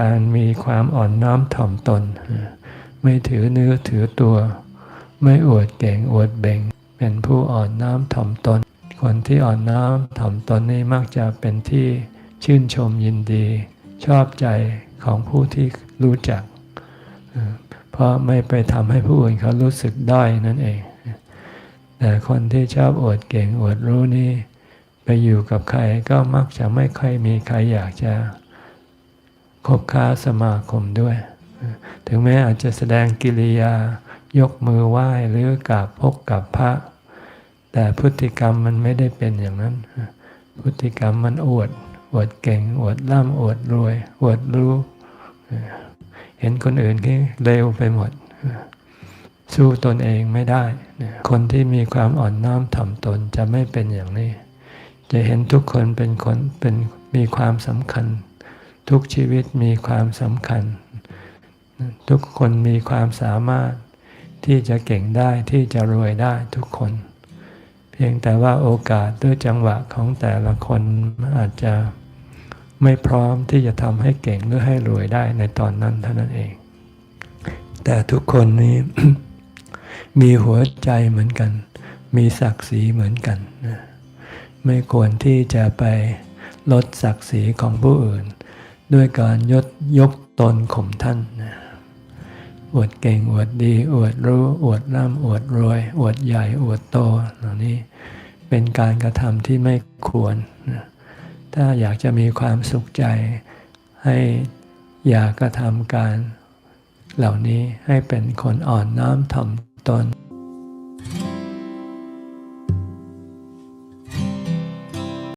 การมีความอ่อนน้อมถ่อมตน ไม่ถือเนื้อถือตัว ไม่อวดเก่งอวดเบ่ง เป็นผู้อ่อนน้อมถ่อมตน คนที่อ่อนน้อมถ่อมตนนี่มักจะเป็นที่ชื่นชมยินดี ชอบใจของผู้ที่รู้จัก เพราะไม่ไปทำให้ผู้อื่นเขารู้สึกด้อยนั่นเอง แต่คนที่ชอบอวดเก่งอวดรู้นี่ ไปอยู่กับใครก็มักจะไม่ค่อยมีใครอยากจะ คบค้าสมาคมด้วย ถึงแม้อาจจะแสดงกิริยายกมือไหว้หรือกราบพกกับพระ แต่พฤติกรรมมันไม่ได้เป็นอย่างนั้น พฤติกรรมมันอวด อวดเก่ง อวดร่ำอวดรวย อวดรู้ เห็นคนอื่นที่เร็วไปหมด สู้ตนเองไม่ได้ คนที่มีความอ่อนน้อมถ่อมตนจะไม่เป็นอย่างนี้ จะเห็นทุกคนเป็นคนเป็นมีความสำคัญ ทุกชีวิตมีความสำคัญ ทุกคนมีความสามารถที่จะเก่งได้ที่จะรวยได้ทุกคน เพียงแต่ว่าโอกาสด้วยจังหวะของแต่ละคนอาจจะไม่พร้อมที่จะทำให้เก่งหรือให้รวยได้ในตอนนั้นเท่านั้นเอง แต่ทุกคนนี้มีหัวใจเหมือนกัน มีศักดิ์ศรีเหมือนกัน ไม่ควรที่จะไปลดศักดิ์ศรีของผู้อื่น ด้วยการยดยกตนข่มท่านนะอวดเก่งอวดดี อวดรู้อวดร่ำอวดรวย อวดใหญ่อวดโตเหล่านี้เป็นการกระทำที่ไม่ควรนะถ้าอยากจะมีความสุขใจ ให้อย่ากระทำการ เหล่านี้ให้เป็นคนอ่อนน้อมถ่อมตน